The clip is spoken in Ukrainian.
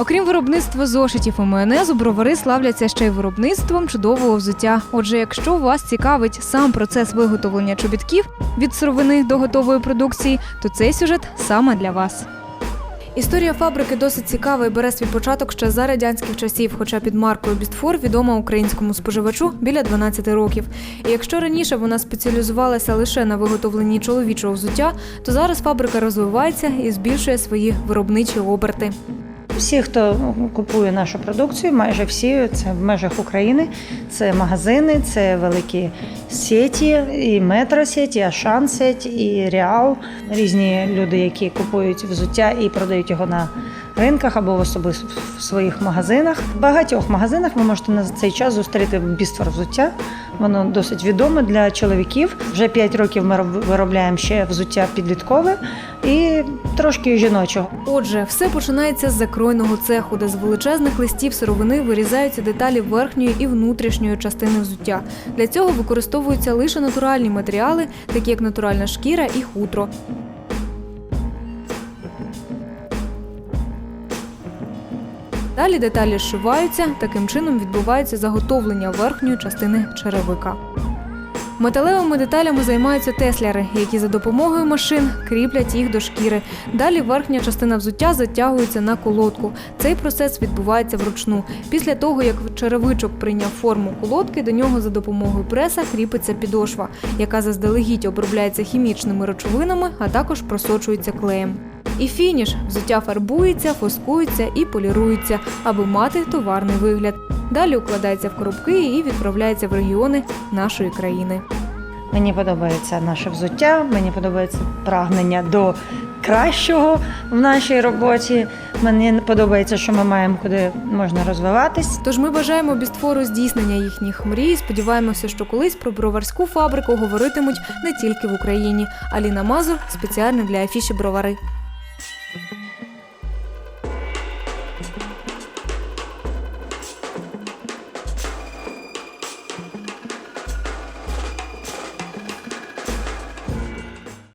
Окрім виробництва зошитів і майонезу, бровари славляться ще й виробництвом чудового взуття. Отже, якщо вас цікавить сам процес виготовлення чобітків від сировини до готової продукції, то цей сюжет саме для вас. Історія фабрики досить цікава і бере свій початок ще за радянських часів, хоча під маркою Бістфор відома українському споживачу біля 12 років. І якщо раніше вона спеціалізувалася лише на виготовленні чоловічого взуття, то зараз фабрика розвивається і збільшує свої виробничі оберти. Всі, хто купує нашу продукцію, майже всі це в межах України. Це магазини, це великі сеті, і метросеті, і Ашан сеть, і Реал. Різні люди, які купують взуття і продають його на ринках або в особисто в своїх магазинах. В багатьох магазинах ви можете на цей час зустріти біствор взуття. Воно досить відоме для чоловіків. Вже 5 років ми роб- виробляємо ще взуття підліткове і трошки жіночого. Отже, все починається з закройного цеху, де з величезних листів сировини вирізаються деталі верхньої і внутрішньої частини взуття. Для цього використовуються лише натуральні матеріали, такі як натуральна шкіра і хутро. Далі деталі зшиваються, таким чином відбувається заготовлення верхньої частини черевика. Металевими деталями займаються тесляри, які за допомогою машин кріплять їх до шкіри. Далі верхня частина взуття затягується на колодку. Цей процес відбувається вручну. Після того, як черевичок прийняв форму колодки, до нього за допомогою преса кріпиться підошва, яка заздалегідь обробляється хімічними речовинами, а також просочується клеєм. І фініш взуття фарбується, фоскується і полірується, аби мати товарний вигляд. Далі укладається в коробки і відправляється в регіони нашої країни. Мені подобається наше взуття, мені подобається прагнення до кращого в нашій роботі. Мені подобається, що ми маємо куди можна розвиватись. Тож ми бажаємо бістфору здійснення їхніх мрій. Сподіваємося, що колись про броварську фабрику говоритимуть не тільки в Україні. Аліна Мазур спеціально для афіші бровари.